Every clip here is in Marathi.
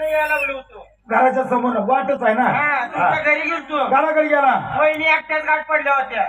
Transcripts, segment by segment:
यायला लागलो होतो. घराच्या समोर वाटच आहे ना? हा तुमच्या घरी गेलतो. घराकडे गेला. वहिनी एकट्याच गाठ पडल्या होत्या.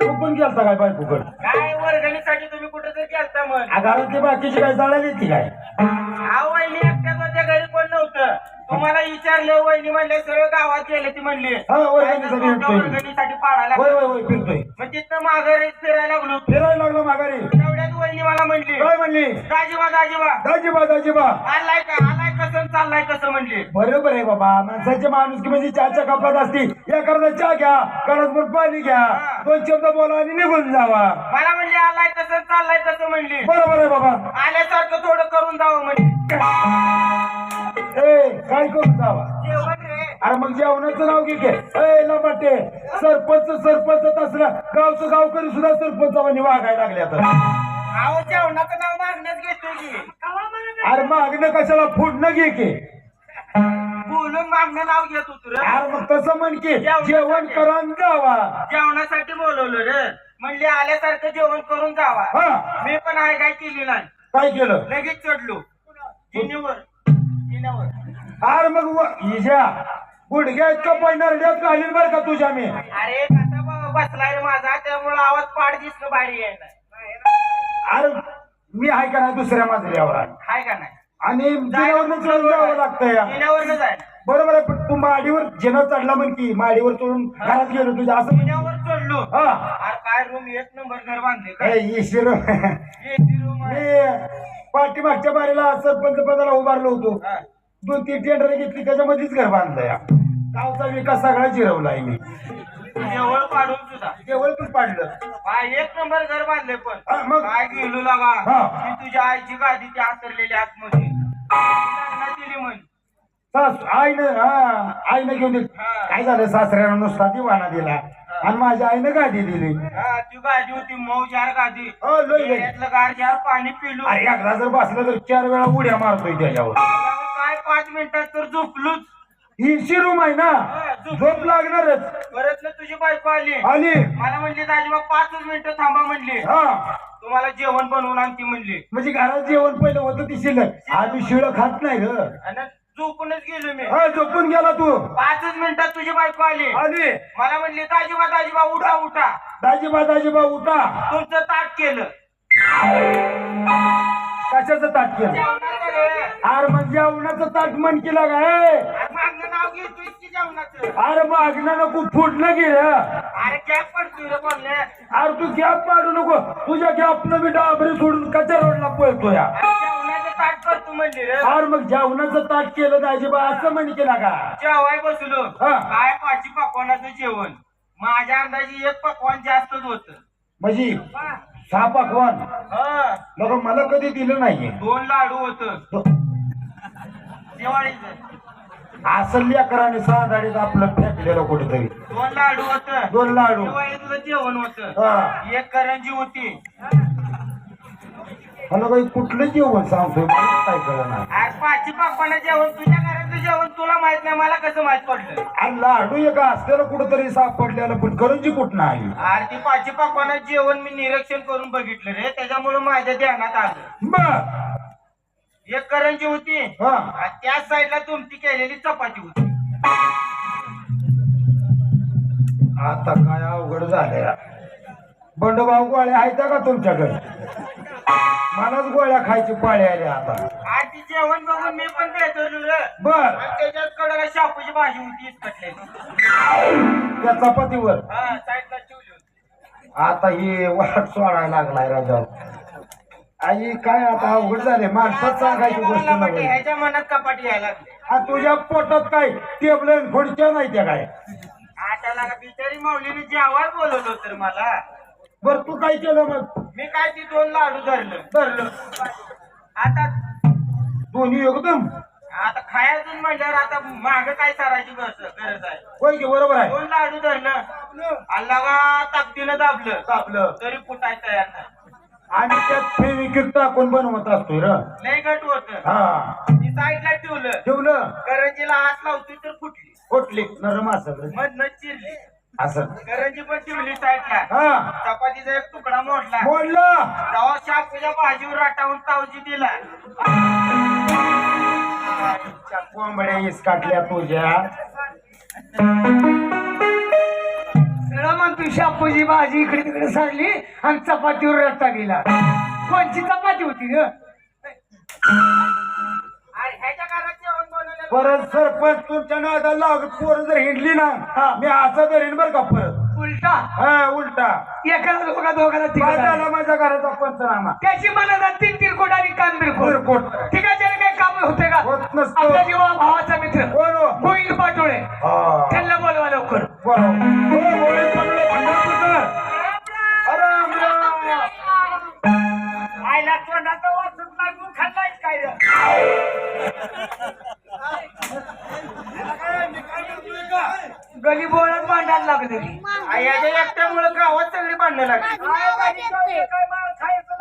तू पण गेलता काय बायकोकड काय वर्गणीसाठी तुम्ही कुठे तरी गेलता मग. घरातली बाकीची काय जाळाली ती काय? हा वहिनी एकट्याच होत्या घरी कोण नव्हतं. तुम्हाला विचारलं वहिनी म्हणले सगळं गावात गेले ती म्हणली. हा. वर्गणीसाठी पाडायला होय होय होय फिरतोय. मग तिथनं माघारी फिरायला लागलो. फिरायला लागलो माघारी. तेवढ्यात वहिनी मला म्हणली काय म्हणली? दाजीबा दाजीबा दाजीबा दाजीबा आलाय का? आलाय कसं? चाललाय कसं? म्हणली. बरोबर आहे बाबा. माणसाची माणूस की म्हणजे चहाच्या कपात असती. या करता चहा घ्या. कडसभर पाणी घ्या. दोन शब्द बोला आणि निघून जावा. मला म्हणली आलाय कसं? चाललाय कसं? म्हणली. बरोबर आहे बाबा. आल्यासारखं थोडं करून जावं म्हणजे ए काय करून जावा? जेवण रे. अरे मग जेवणाचं नाव घे ए लबाटे सरपंच सरपंच असलं गावचं गावकरी सुद्धा सरपंचावानी वागायला लागले आता. अहो जेवणाचं नाव मागण्यात की. अरे मागणं कशाला? फुडणं घे की. बोलून मागणं नाव घेत होतो रे. अरे मग तसं म्हण की जेवण करा आणि जावा जेवणासाठी बोलवलं रे. म्हणले आल्यासारखं जेवण करून जावा. हा. मी पण आहे काय केली नाही. काय केलं? लगेच चढलो. जिन्यावर. जिन्यावर. अरे मग व- हिच्या गुडघ्या इतकं पडणार डेत घालील बरं का तुझ्या मी? अरे कसा बसलाय रे माझा त्यामुळे आवाज पाड दिसतो बाहेर यायला. अरे मी आहे का नाही दुसऱ्या मजल्यावर आहे. का नाही? आणि जिन्यावरनं चढून जावं लागतं या. जिन्यावर जाय बरोबर आहे पण तू माडीवर जेनं चढला म्हण की माडीवर चढून घरात गेलो तुझ्या असं जिन्यावर चढलो? हा. अरे काय रूम एक नंबर घर बांधले काय? ए, येशील. एसी रूम मी पाठीमागच्या बारीला सरपंच पदाला उभारलो होतो. हा. दोन तीन टेंडर घेतली त्याच्यामध्येच घर बांधलं या गावचा विकास सगळा जिरवलाय मी. जेवळ पाडून सुद्धा. केवळ पण पाडलं. हा एक नंबर घर बांधले पण. हा, मग? काय गेलो लागा हा. ती तुझ्या आईची गादी ती हातरलेली आतमध्ये. लग्नात दिली म्हण. सास आईनं हा आईनं घेऊन दिली. हा. काय झालं? सासऱ्यानं नुसता दिवाणा दिला. आणि माझ्या आईनं गादी दिली. हा ती गादी होती मऊ चार गादी. हो लय लय. त्यातलं गार चार पाणी पिलो. अरे एकदा जर बसलं तर चार वेळा उड्या मारतोय त्याच्यावर. काय पाच मिनिटात तर झोपलोच. ही रूम आहे ना? झोप. लागणारच. परत ना तुझी बायको आली. आली. मला म्हणली दाजीबा पाचच मिनिटं थांबा म्हणली. हा. तुम्हाला जेवण बनवून आणती म्हणली. म्हणजे घरात जेवण पहिलं होतं ती शिल्लक. आम्ही शिळ खात नाही ग. आणि झोपूनच गेलो मी. हा झोपून गेला तू. पाचच मिनिटात तुझी बायको आली. आली. मला म्हणली दाजीबा दाजीबा उठा उठा. दाजीबा दाजीबा उठा. तुमचं ताट केलं. कशाचं ताट केलं? जेवणाचं. अरे मग जेवणाचं ताट मन केलं काय अरे मागणं नाव घेतोय की जेवणाचं? अरे मागणं नको फुटणं गे अरे गॅप पडतोय रे बोलले अरे तू गॅप पाडू नको तुझ्या गॅप न मी डाबरी सोडून कच्या रोडला पळतो या. जेवणाचं ताट करतो म्हणली रे. अरे मग जेवणाचं ताट केलं दाजीबा असं म्हण केला का जेवाय बसलो. हा. काय पाची पकवानाचं जेवण? माझ्या अंदाजे एक पकवान जास्तच होत. म्हणजे? सहा पकवान. मग मला कधी दिलं नाहीये? दोन लाडू होत. दिवाळीचं. असं लेकराने सहा गाडीत आपलं फेकलेलं कुठेतरी. दोन लाडू होत. दोन लाडू. दिवाळीतलं जेवण होत. हा. एक करंजी होती. मला काही कुठलं जेवण सांगतोय? मला काय कळलं नाही अरे पाची पकवाना जेवण तुझ्या घरातलं जेवण तुला माहीत नाही मला कसं माहीत पडलं? आणि लाडू एक असलेलं कुठंतरी सापडलेलं पण करंजी कुठं आली अरे ती पाची पकवाना जेवण मी निरीक्षण करून बघितलं रे त्याच्यामुळे माझ्या ध्यानात आलं. बर. एक करंजी होती हा. आणि त्याच साईडला तुमची केलेली चपाती होती. आता काय अवघड झालंय. बंडभाऊ गोळ्या आहेत का तुमच्याकडे? मलाच गोळ्या खायची पाळी आली आता. ती जेवण बघून मी पण बेदरलो रे. बर. आणि त्याच्यात कडाला शापूची भाजी होती त्या चपातीवर. हा साईडला ठेवली होती. आता ही वाट सोडायला लागलाय राजा. आई काय आता अवघड झाले माणसात सांगायची गोष्ट मला वाटते नाही. ह्याच्या मनात कपाटी यायला लागली. तुझ्या पोटात काय? टेबल खुर्च्या नाही त्या काय? आता लागा बिचारी माऊलीने जेवाय बोलवलं तर मला. बर तू काय केलं मग? मी काय ती दोन लाडू धरलं धरलं. आता दोन्ही एकदम? आता खायचं म्हणल्यावर आता माग काय करायची गरज गरज आहे. होय की बरोबर आहे. दोन लाडू धरलं. अल्लागा ताकदीनं दाबलं. आपलं तरी फुटाय तयार नाही. आणि त्यात फेविक्विक टाकून बनवत असतोय र. लय गट होत. हा. ती साईडला ठेवलं. ठेवलं. करंजीला हात लावतोय तर फुटली. कोटली नरम असं. मधनं चिरली. असं. करंजी पण ठेवली साईडला हा. चपातीचा एक तुकडा मोडला. मोडलं. तेव्हा शापूच्या भाजीवर राटावून तावजी दिला. कोंबड्या इसकाटल्या तुझ्या. सगळं म्हणतो शापूची भाजी इकडे तिकडे सरली आणि चपातीवर रट्टा गेला कोणची चपाती होती ग? परत सरपंच तुमच्या नादाला लागत पोरं जर हिंडली ना हा. मी असं धरीन बरं का परत उलटा हा उलटा एकाला दोघा दोघाला काय तिघा झाला माझ्या घराचा पंचनामा त्याची मनाला तीन तिरकोट आणि कान बिरकोट तिरकोट. ठिकाणी काही काम होते का होत नसतं. आपला जीवा भावाचा मित्र कोण हो? गोविंद पाटोळे हा. त्यांना बोलवा लवकर. हो, गोळी पडलं. अरे तोंडाचं वाचून काय रे? गली बोळात मांडायला लागले. याच्या एकट्यामुळे गावात सगळी भांडणं लागली. काय मार खायचं?